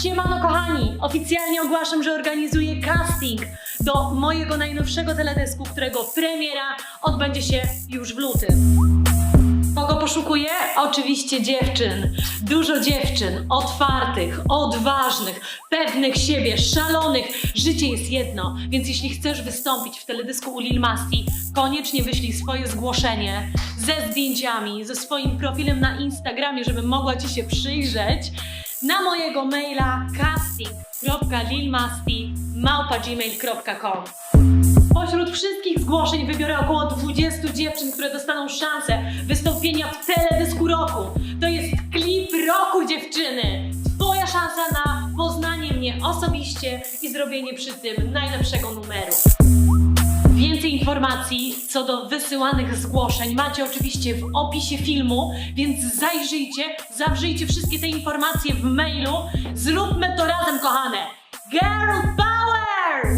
Siemano kochani! Oficjalnie ogłaszam, że organizuję casting do mojego najnowszego teledysku, którego premiera odbędzie się już w lutym. Kogo poszukuję? Oczywiście dziewczyn. Dużo dziewczyn, otwartych, odważnych, pewnych siebie, szalonych. Życie jest jedno, więc jeśli chcesz wystąpić w teledysku u Lil Masti, koniecznie wyślij swoje zgłoszenie ze zdjęciami, ze swoim profilem na Instagramie, żebym mogła Ci się przyjrzeć na mojego maila casting.lilmasti.gmail.com Pośród wszystkich zgłoszeń wybiorę około 20 dziewczyn, które dostaną szansę wystąpienia w teledysku roku. To jest klip roku dziewczyny. Twoja szansa na poznanie mnie osobiście i zrobienie przy tym najlepszego numeru. Informacji co do wysyłanych zgłoszeń macie oczywiście w opisie filmu, więc zajrzyjcie, zawrzyjcie wszystkie te informacje w mailu. Zróbmy to razem, kochane! Girl Power!